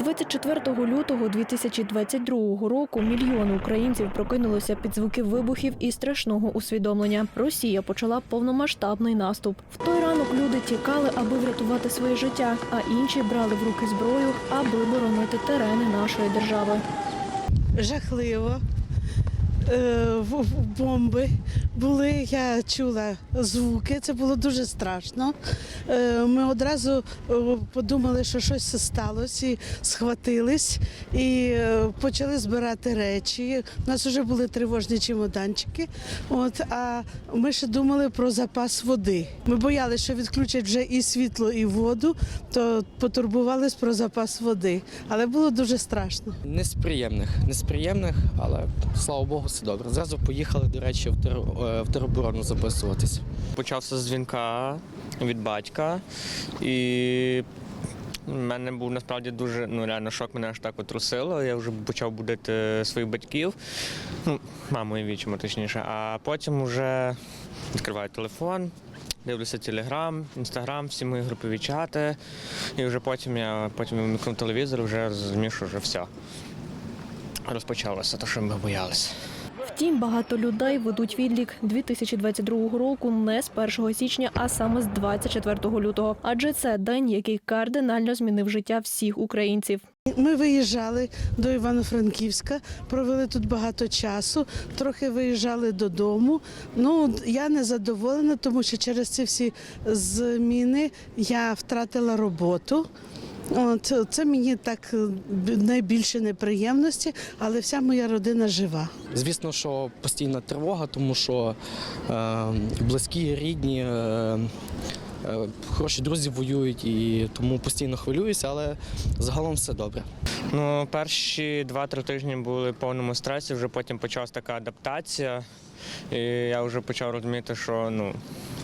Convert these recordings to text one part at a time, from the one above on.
24 лютого 2022 року мільйони українців прокинулися під звуки вибухів і страшного усвідомлення. Росія почала повномасштабний наступ. В той ранок люди тікали, аби врятувати своє життя, а інші брали в руки зброю, аби боронити терени нашої держави. жахливо. Е, Бомби були, я чула звуки, це було дуже страшно. Е, Ми одразу е, подумали, що щось сталося, і схватились і е, почали збирати речі. У нас вже були тривожні чемоданчики. От, а ми ще думали про запас води. Ми боялися, що відключать вже і світло, і воду, то потурбувались про запас води. Але було дуже страшно. Не з приємних, не з приємних, але слава Богу, все добре. Зразу поїхали, до речі, в, в тероборону записуватись. Почався з дзвінка від батька, і в мене був насправді дуже ну реально шок, мене аж так отрусило. Я вже почав будити своїх батьків, ну, маму і вічимо, точніше. А потім вже відкриваю телефон. Дивлюся Телеграм, Інстаграм, всі мої групові чати. І вже потім я потім вмикнув телевізор, вже розумів, що вже все. Розпочалося те, що ми боялися. Втім, багато людей ведуть відлік 2022 року не з 1 січня, а саме з 24 лютого. Адже це день, який кардинально змінив життя всіх українців. Ми виїжджали до Івано-Франківська, провели тут багато часу, трохи виїжджали додому. Ну, я не задоволена, тому що через ці всі зміни я втратила роботу. От, це мені так е, найбільше неприємності, але вся моя родина жива. Звісно, що постійна тривога, тому що е, близькі, рідні, е, е, хороші друзі воюють і тому постійно хвилююся, але загалом все добре. Ну, перші два-три тижні були в повному стресі, вже потім почалась така адаптація, і я вже почав розуміти, що ну,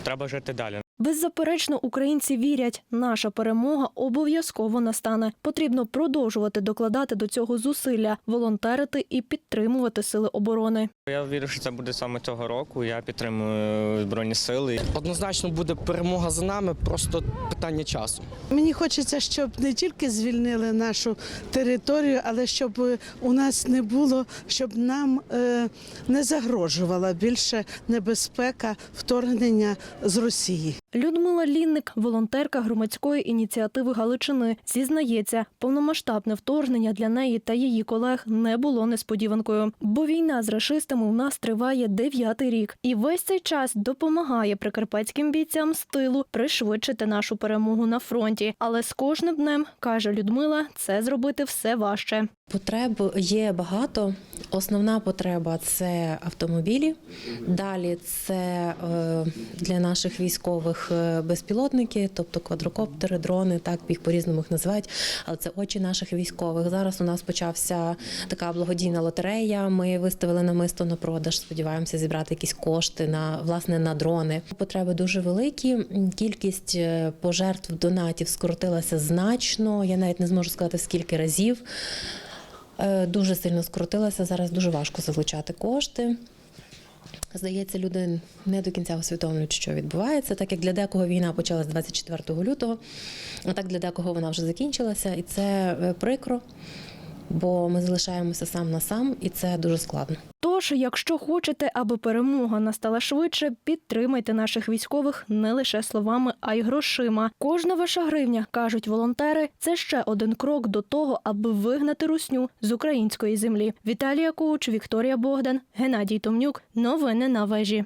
треба жити далі. Беззаперечно, українці вірять, наша перемога обов'язково настане. Потрібно продовжувати докладати до цього зусилля, волонтерити і підтримувати сили оборони. Я вірю, що це буде саме цього року. Я підтримую Збройні Сили. Однозначно буде перемога за нами, просто питання часу. Мені хочеться, щоб не тільки звільнили нашу територію, але щоб у нас не було, щоб нам е, не загрожувала більше небезпека вторгнення з Росії. Людмила Лінник, волонтерка громадської ініціативи Галичини, зізнається, повномасштабне вторгнення для неї та її колег не було несподіванкою, бо війна з рашистами у нас триває дев'ятий рік, і весь цей час допомагає прикарпатським бійцям з тилу пришвидшити нашу перемогу на фронті. Але з кожним днем каже Людмила, це зробити все важче. Потреб є багато. Основна потреба це автомобілі. Далі це е, для наших військових е, безпілотники, тобто квадрокоптери, дрони, так їх по-різному їх називають. Але це очі наших військових. Зараз у нас почався така благодійна лотерея. Ми виставили намисто на продаж. Сподіваємося зібрати якісь кошти на власне на дрони. Потреби дуже великі. Кількість е, пожертв донатів скоротилася значно. Я навіть не зможу сказати скільки разів. Е, Дуже сильно скоротилася. Зараз дуже важко залучати кошти. Здається, люди не до кінця усвідомлюють, що відбувається, так як для декого війна почалась 24 лютого, а так для декого вона вже закінчилася, і це е, прикро, бо ми залишаємося сам на сам, і це дуже складно. Тож, якщо хочете, аби перемога настала швидше, підтримайте наших військових не лише словами, а й грошима. Кожна ваша гривня, кажуть волонтери, це ще один крок до того, аби вигнати русню з української землі. Віталія Коуч, Вікторія Богдан, Геннадій Томнюк. Новини на вежі.